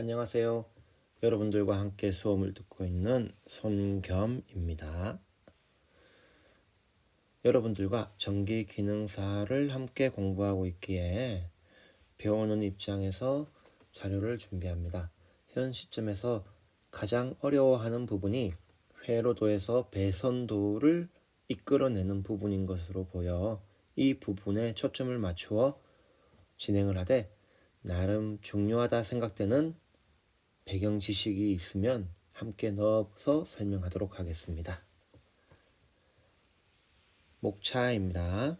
안녕하세요. 여러분들과 함께 수업을 듣고 있는 손겸입니다. 여러분들과 전기 기능사를 함께 공부하고 있기에 배우는 입장에서 자료를 준비합니다. 현 시점에서 가장 어려워하는 부분이 회로도에서 배선도를 이끌어내는 부분인 것으로 보여 이 부분에 초점을 맞추어 진행을 하되 나름 중요하다 생각되는 배경 지식이 있으면 함께 넣어서 설명하도록 하겠습니다. 목차입니다.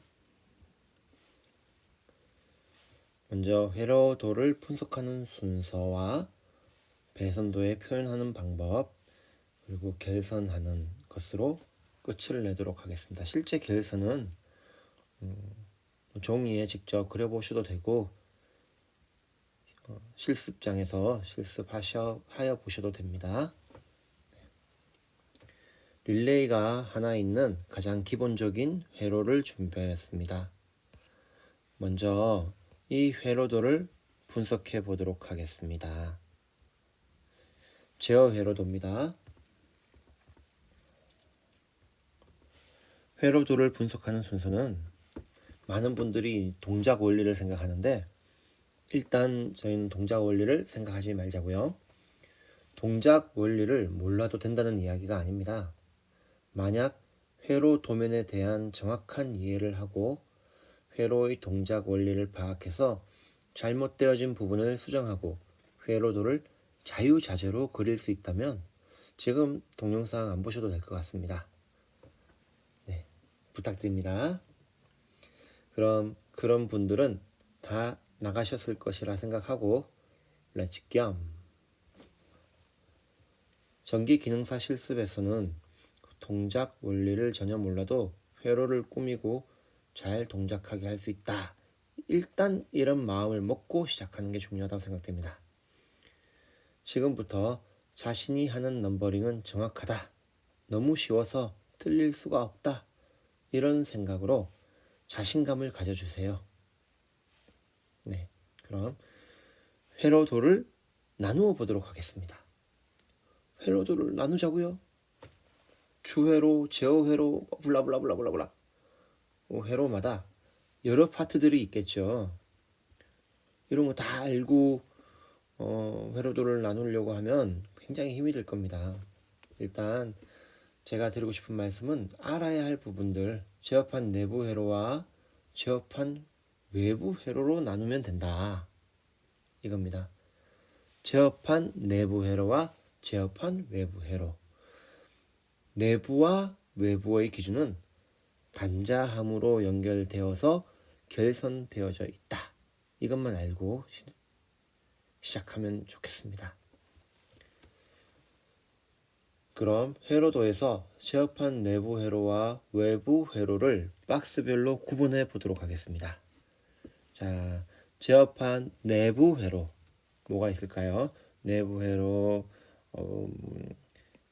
먼저 회로도를 분석하는 순서와 배선도에 표현하는 방법 그리고 결선하는 것으로 끝을 내도록 하겠습니다. 실제 결선은 음, 종이에 직접 그려보셔도 되고 어, 실습장에서 실습하셔 하여 보셔도 됩니다. 릴레이가 하나 있는 가장 기본적인 회로를 준비하였습니다. 먼저 이 회로도를 분석해 보도록 하겠습니다. 제어 회로도입니다. 회로도를 분석하는 순서는 많은 분들이 동작 원리를 생각하는데 일단 저희는 동작 원리를 생각하지 말자고요. 동작 원리를 몰라도 된다는 이야기가 아닙니다. 만약 회로 도면에 대한 정확한 이해를 하고 회로의 동작 원리를 파악해서 잘못되어진 부분을 수정하고 회로도를 자유자재로 그릴 수 있다면 지금 동영상 안 보셔도 될 것 같습니다. 네, 부탁드립니다. 그럼 그런 분들은 다 나가셨을 것이라 생각하고 렛츠 겸 전기 기능사 실습에서는 동작 원리를 전혀 몰라도 회로를 꾸미고 잘 동작하게 할 수 있다. 일단 이런 마음을 먹고 시작하는 게 중요하다고 생각됩니다. 지금부터 자신이 하는 넘버링은 정확하다. 너무 쉬워서 틀릴 수가 없다. 이런 생각으로 자신감을 가져주세요. 네, 그럼 회로도를 나누어 보도록 하겠습니다. 회로도를 나누자고요. 주회로, 제어회로, 블라블라블라블라블라. 어, 회로마다 여러 파트들이 있겠죠. 이런 거 다 알고 어, 회로도를 나누려고 하면 굉장히 힘이 들 겁니다. 일단 제가 드리고 싶은 말씀은 알아야 할 부분들 제어판 내부 회로와 제어판 외부 회로로 나누면 된다. 이겁니다. 제어판 내부 회로와 제어판 외부 회로. 내부와 외부의 기준은 단자함으로 연결되어서 결선되어져 있다. 이것만 알고 시, 시작하면 좋겠습니다. 그럼 회로도에서 제어판 내부 회로와 외부 회로를 박스별로 구분해 보도록 하겠습니다. 자, 제어판 내부 회로 뭐가 있을까요? 내부 회로 음,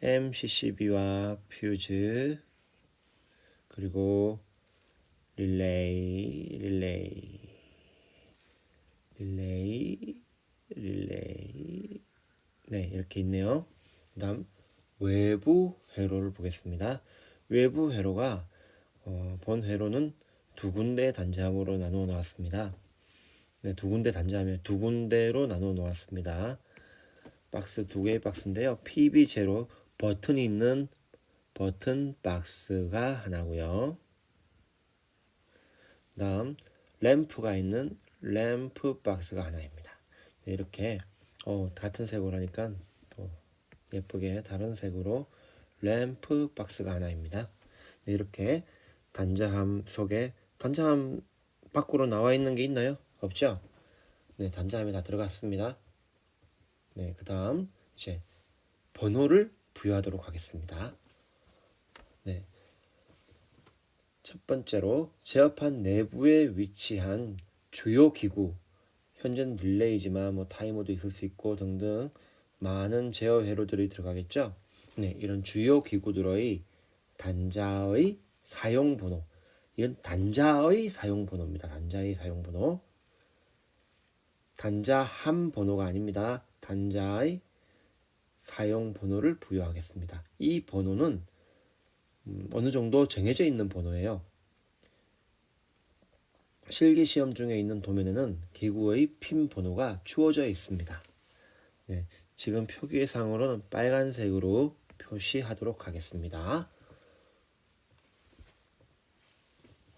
MCCB와 퓨즈 그리고 릴레이 릴레이 릴레이 릴레이 네 이렇게 있네요. 그다음 외부 회로를 보겠습니다. 외부 회로가 어, 본 회로는 두 군데 단자함으로 나누어 놓았습니다. 네, 두 군데 단자하면 두 군데로 나누어 놓았습니다. 박스 두 개의 박스인데요. PB0 버튼이 있는 버튼 박스가 하나고요. 다음 램프가 있는 램프 박스가 하나입니다. 네, 이렇게 어, 같은 색으로 하니까 또 예쁘게 다른 색으로 램프 박스가 하나입니다. 네, 이렇게 단자함 속에 단자함 밖으로 나와 있는 게 있나요? 없죠? 네, 단자함에 다 들어갔습니다. 네, 그 다음 이제 번호를 부여하도록 하겠습니다. 네. 첫 번째로 제어판 내부에 위치한 주요 기구 현재는 릴레이지만 뭐 타이머도 있을 수 있고 등등 많은 제어 회로들이 들어가겠죠. 네, 이런 주요 기구들의 단자의 사용 번호. 이건 단자의 사용 번호입니다. 단자의 사용 번호. 단자 한 번호가 아닙니다. 단자의 사용 번호를 부여하겠습니다. 이 번호는 음, 어느 정도 정해져 있는 번호예요. 실기 시험 중에 있는 도면에는 기구의 핀 번호가 주어져 있습니다. 네, 지금 표기상으로는 빨간색으로 표시하도록 하겠습니다.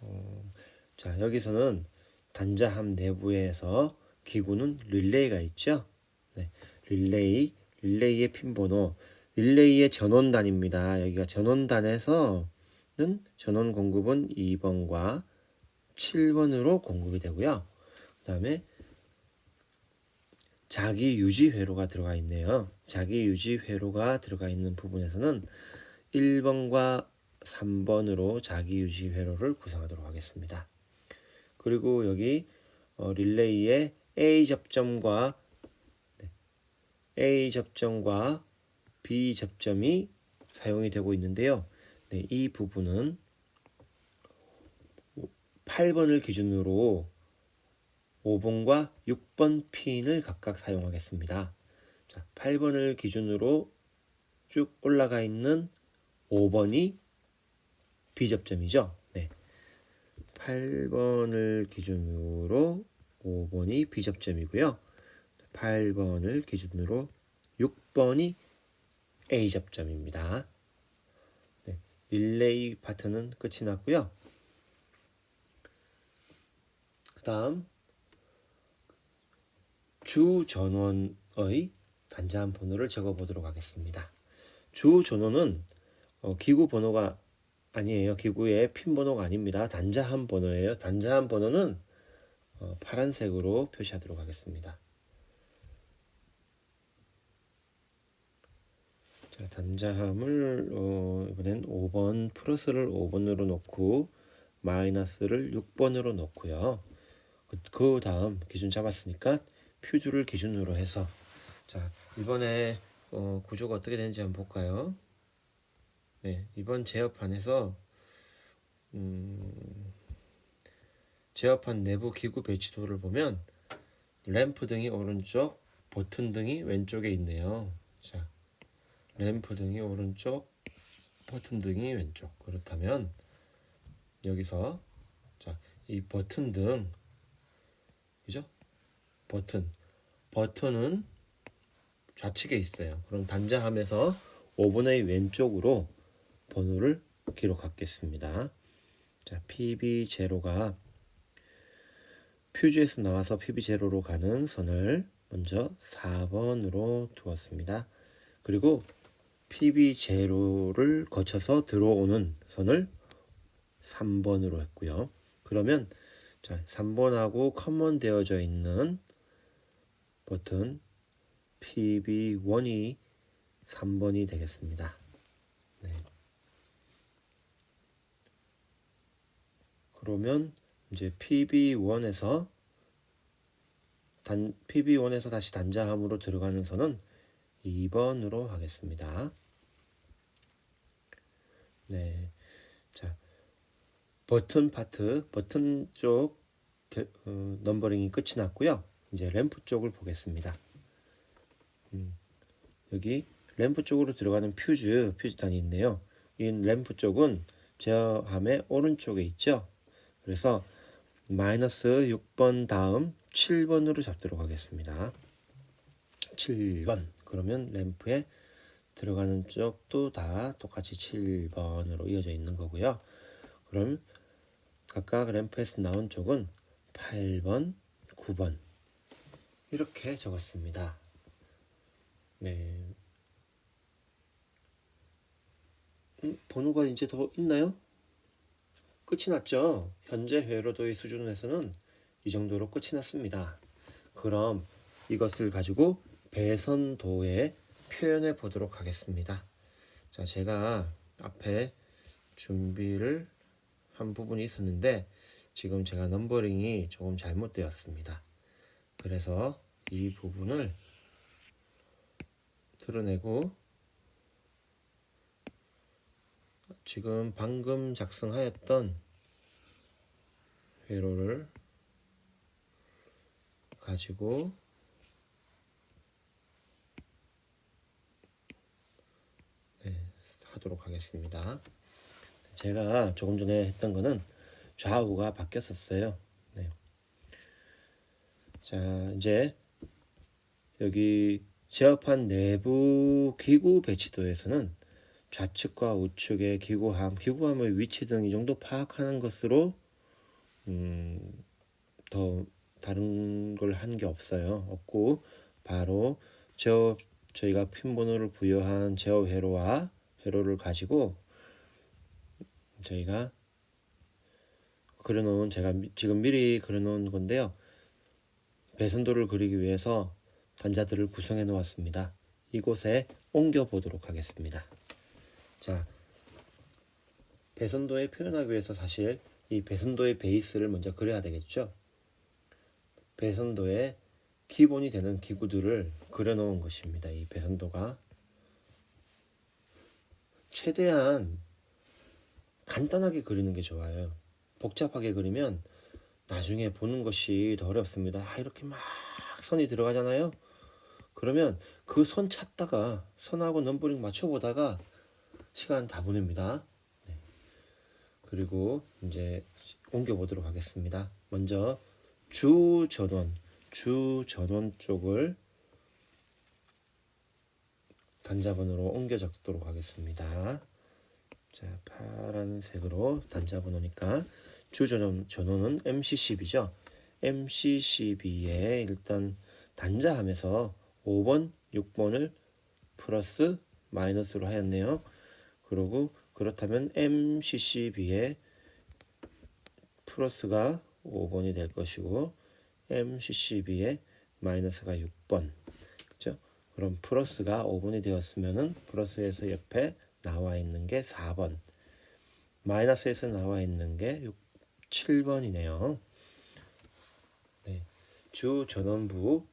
어, 자, 여기서는 단자함 내부에서 기구는 릴레이가 있죠. 네, 릴레이, 릴레이의 핀 번호, 릴레이의 전원단입니다. 여기가 전원단에서는 전원 공급은 2번과 7번으로 공급이 되고요. 그 다음에 자기 유지 회로가 들어가 있네요. 자기 유지 회로가 들어가 있는 부분에서는 1번과 3번으로 자기 유지 회로를 구성하도록 하겠습니다. 그리고 여기 어, 릴레이의 A 접점과 네, A 접점과 B 접점이 사용이 되고 있는데요. 네, 이 부분은 8번을 기준으로 5번과 6번 핀을 각각 사용하겠습니다. 자, 8번을 기준으로 쭉 올라가 있는 5번이 B접점이죠. 네. 8번을 기준으로 5번이 B접점이고요. 8번을 기준으로 6번이 A접점입니다. 네. 릴레이 파트는 끝이 났고요. 그 다음 주 전원의 단자함 번호를 적어 보도록 하겠습니다. 주 전원은 어, 기구 번호가 아니에요. 기구의 핀 번호가 아닙니다. 단자함 번호예요. 단자함 번호는 어, 파란색으로 표시하도록 하겠습니다. 자, 단자함을 어, 이번엔 5번 플러스를 5번으로 놓고 마이너스를 6번으로 놓고요. 그, 그 다음 기준 잡았으니까 퓨즈를 기준으로 해서 자 이번에 어, 구조가 어떻게 되는지 한번 볼까요? 네 이번 제어판에서 음, 제어판 내부 기구 배치도를 보면 램프 등이 오른쪽 버튼 등이 왼쪽에 있네요. 자 램프 등이 오른쪽 버튼 등이 왼쪽 그렇다면 여기서 자 이 버튼 등 그죠? 버튼. 버튼은 좌측에 있어요. 그럼 단자함에서 5분의 왼쪽으로 번호를 기록하겠습니다. 자, PB0가 퓨즈에서 나와서 PB0로 가는 선을 먼저 4번으로 두었습니다. 그리고 PB0를 거쳐서 들어오는 선을 3번으로 했고요. 그러면 자, 3번하고 커먼 되어져 있는 버튼 PB1이 3번이 되겠습니다. 그러면 이제 PB1에서 단 PB1에서 다시 단자함으로 들어가는 선은 2번으로 하겠습니다. 네. 자, 버튼 파트, 버튼 쪽 어, 넘버링이 끝이 났고요. 이제 램프 쪽을 보겠습니다. 음, 여기 램프 쪽으로 들어가는 퓨즈, 퓨즈단이 있네요. 이 램프 쪽은 제어함의 오른쪽에 있죠. 그래서 마이너스 6번 다음 7번으로 잡도록 하겠습니다. 7번. 그러면 램프에 들어가는 쪽도 다 똑같이 7번으로 이어져 있는 거고요. 그럼 각각 램프에서 나온 쪽은 8번, 9번 이렇게 적었습니다. 네. 음, 번호가 이제 더 있나요? 끝이 났죠. 현재 회로도의 수준에서는 이 정도로 끝이 났습니다. 그럼 이것을 가지고 배선도에 표현해 보도록 하겠습니다. 자, 제가 앞에 준비를 한 부분이 있었는데 지금 제가 넘버링이 조금 잘못되었습니다. 그래서 이 부분을 드러내고 지금 방금 작성하였던 회로를 가지고 네, 하도록 하겠습니다. 제가 조금 전에 했던 거는 좌우가 바뀌었었어요. 네. 자, 이제 여기 제어판 내부 기구 배치도에서는 좌측과 우측의 기구함, 기구함의 위치 등 이 정도 파악하는 것으로 음, 더 다른 걸 한 게 없어요. 없고 바로 제어 저희가 핀 번호를 부여한 제어 회로와 회로를 가지고 저희가 그려놓은 제가 미- 지금 미리 그려놓은 건데요. 배선도를 그리기 위해서 단자들을 구성해 놓았습니다. 이곳에 옮겨 보도록 하겠습니다. 자, 배선도에 표현하기 위해서 사실 이 배선도의 베이스를 먼저 그려야 되겠죠. 배선도의 기본이 되는 기구들을 그려놓은 것입니다. 이 배선도가 최대한 간단하게 그리는 게 좋아요. 복잡하게 그리면 나중에 보는 것이 더 어렵습니다. 아, 이렇게 막 선이 들어가잖아요. 그러면 그 선 찾다가 선하고 넘버링 맞춰보다가 시간 다 보냅니다. 네. 그리고 이제 옮겨 보도록 하겠습니다. 먼저 주 전원, 주 전원 쪽을 단자번호로 옮겨 적도록 하겠습니다. 자, 파란색으로 단자번호니까 주 전원 전원은 MC12죠. MC12에 일단 단자함에서 5번, 6번을 플러스 마이너스로 하였네요. 그리고 그렇다면 MCCB에 플러스가 5번이 될 것이고 MCCB에 마이너스가 6번. 그죠? 그럼 플러스가 5번이 되었으면은 플러스에서 옆에 나와 있는 게 4번. 마이너스에서 나와 있는 게 6, 7번이네요. 네. 주 전원부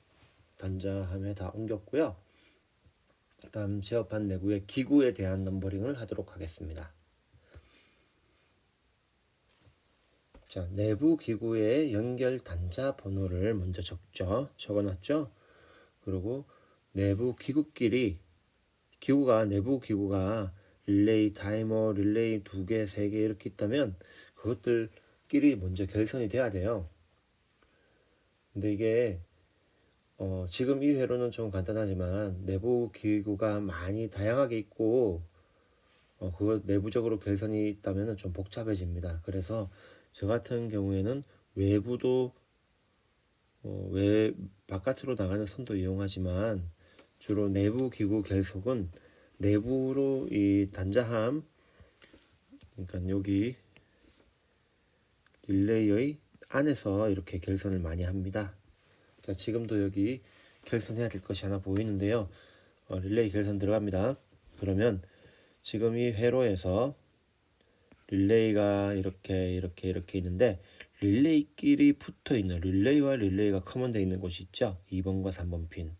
단자함에 다 옮겼고요. 다음 제어판 내구의 기구에 대한 넘버링을 하도록 하겠습니다. 자, 내부 기구의 연결 단자 번호를 먼저 적죠. 적어놨죠. 그리고 내부 기구끼리 기구가 내부 기구가 릴레이 타이머 릴레이 두 개, 세 개 이렇게 있다면 그것들끼리 먼저 결선이 돼야 돼요. 근데 이게 어, 지금 이 회로는 좀 간단하지만 내부 기구가 많이 다양하게 있고 어, 그거 내부적으로 결선이 있다면 좀 복잡해집니다. 그래서 저 같은 경우에는 외부도 어, 외 바깥으로 나가는 선도 이용하지만 주로 내부 기구 결속은 내부로 이 단자함 그러니까 여기 릴레이의 안에서 이렇게 결선을 많이 합니다. 자, 지금도 여기 결선해야 될 것이 하나 보이는데요. 어, 릴레이 결선 들어갑니다. 그러면 지금 이 회로에서 릴레이가 이렇게 이렇게 이렇게 있는데 릴레이끼리 붙어 있는 릴레이와 릴레이가 커먼되어 있는 곳이 있죠. 2번과 3번 핀.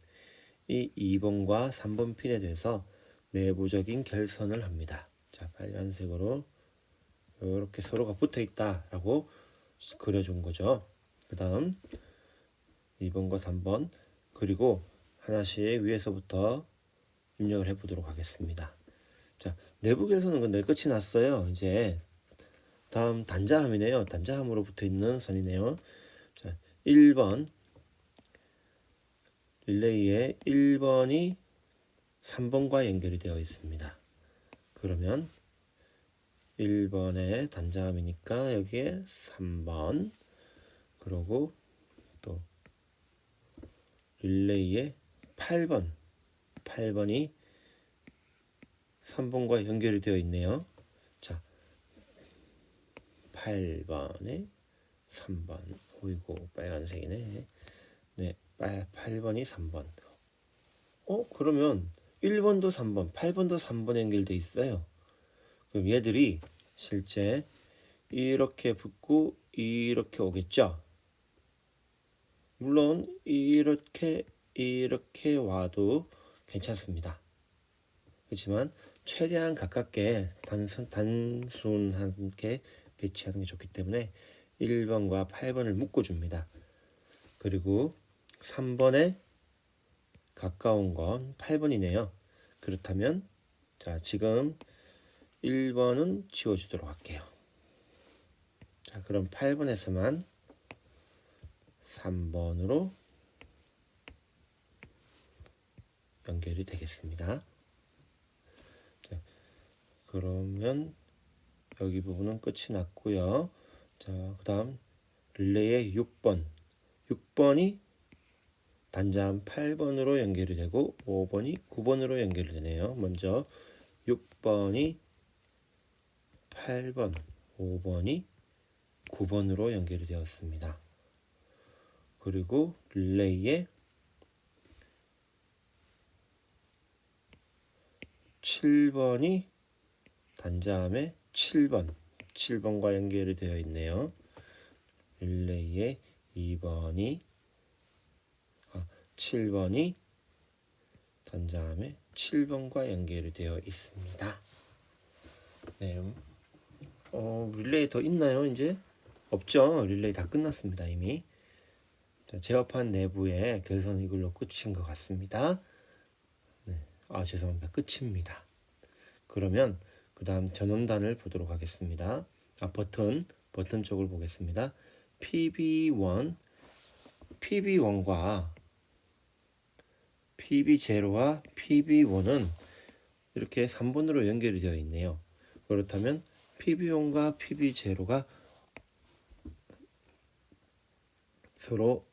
이 2번과 3번 핀에 대해서 내부적인 결선을 합니다. 자, 빨간색으로 이렇게 서로가 붙어 있다라고 그려준 거죠. 그 다음 2번과 3번 그리고 하나씩 위에서부터 입력을 해보도록 하겠습니다. 자 내부 결선은 근데 끝이 났어요. 이제 다음 단자함이네요. 단자함으로 붙어 있는 선이네요. 자 1번 릴레이에 1번이 3번과 연결이 되어 있습니다. 그러면 1번의 단자함이니까 여기에 3번 그리고 또 릴레이에 8번 8번이 3번과 연결이 되어 있네요. 자 8번에 3번 오이고 빨간색이네. 네 8번이 3번. 어 그러면 1번도 3번 8번도 3번 연결돼 있어요. 그럼 얘들이 실제 이렇게 붙고 이렇게 오겠죠. 물론 이렇게 이렇게 와도 괜찮습니다. 그렇지만 최대한 가깝게 단순, 단순하게 배치하는 게 좋기 때문에 1번과 8번을 묶어줍니다. 그리고 3번에 가까운 건 8번이네요. 그렇다면 자 지금 1번은 지워주도록 할게요. 자, 그럼 8번에서만 3번으로 연결이 되겠습니다. 자, 그러면 여기 부분은 끝이 났고요. 자, 그 다음 릴레이의 6번. 6번이 단자함 8번으로 연결이 되고 5번이 9번으로 연결이 되네요. 먼저 6번이 8번, 5번이 9번으로 연결이 되었습니다. 그리고 릴레이의 7번이 단자함의 7번, 7번과 연결이 되어 있네요. 릴레이의 2번이 아, 7번이 단자함의 7번과 연결이 되어 있습니다. 네. 어, 릴레이 더 있나요, 이제? 없죠. 릴레이 다 끝났습니다, 이미. 자, 제어판 내부에 결선 이걸로 끝인 것 같습니다. 네. 아, 죄송합니다. 끝입니다. 그러면 그 다음 전원단을 보도록 하겠습니다. 아, 버튼, 버튼 쪽을 보겠습니다. PB1, PB1과 PB0와 PB1은 이렇게 3번으로 연결이 되어 있네요. 그렇다면 PB1과 PB0가 서로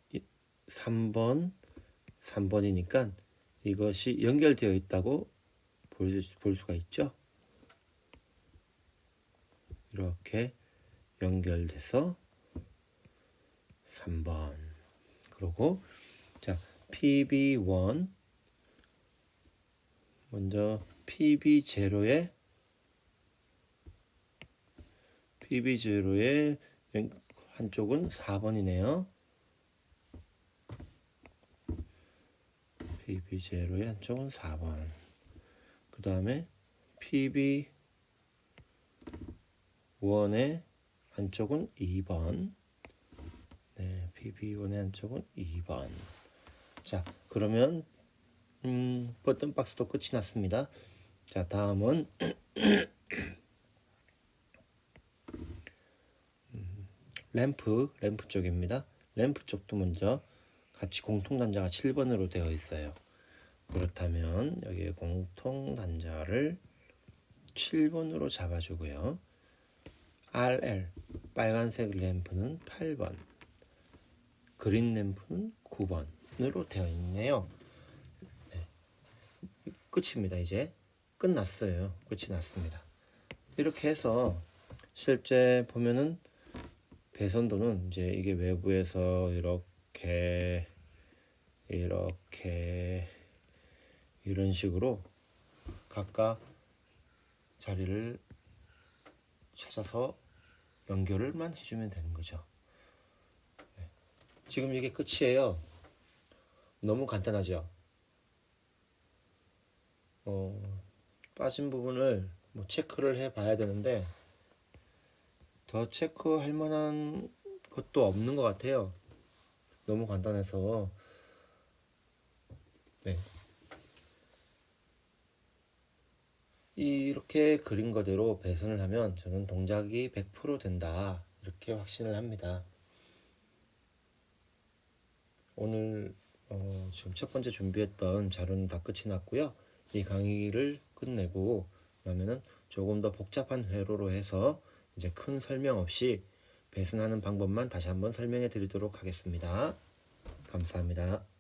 3번, 3번이니까 이것이 연결되어 있다고 볼, 볼 수가 있죠. 이렇게 연결돼서 3번. 그리고 자, PB1 먼저 PB0의 PB0의 한쪽은 4번이네요. PB0의 한쪽은 4번. 그 다음에 PB1의 한쪽은 2번. 네, PB1의 한쪽은 2번. 자, 그러면 음, 버튼 박스도 끝이 났습니다. 자, 다음은 음, 램프, 램프 쪽입니다. 램프 쪽도 먼저 같이 공통 단자가 7번으로 되어 있어요. 그렇다면 여기에 공통 단자를 7번으로 잡아주고요. RL 빨간색 램프는 8번, 그린 램프는 9번으로 되어 있네요. 네. 끝입니다. 이제 끝났어요. 끝이 났습니다. 이렇게 해서 실제 보면은 배선도는 이제 이게 외부에서 이렇게 이렇게 이런 식으로 각각 자리를 찾아서 연결을만 해주면 되는 거죠. 네. 지금 이게 끝이에요. 너무 간단하죠. 어, 빠진 부분을 뭐 체크를 해 봐야 되는데 더 체크할 만한 것도 없는 것 같아요. 너무 간단해서 네. 이렇게 그린 거대로 배선을 하면 저는 동작이 100% 된다. 이렇게 확신을 합니다. 오늘 어, 지금 첫 번째 준비했던 자료는 다 끝이 났고요. 이 강의를 끝내고 나면은 조금 더 복잡한 회로로 해서 이제 큰 설명 없이 배선하는 방법만 다시 한번 설명해 드리도록 하겠습니다. 감사합니다.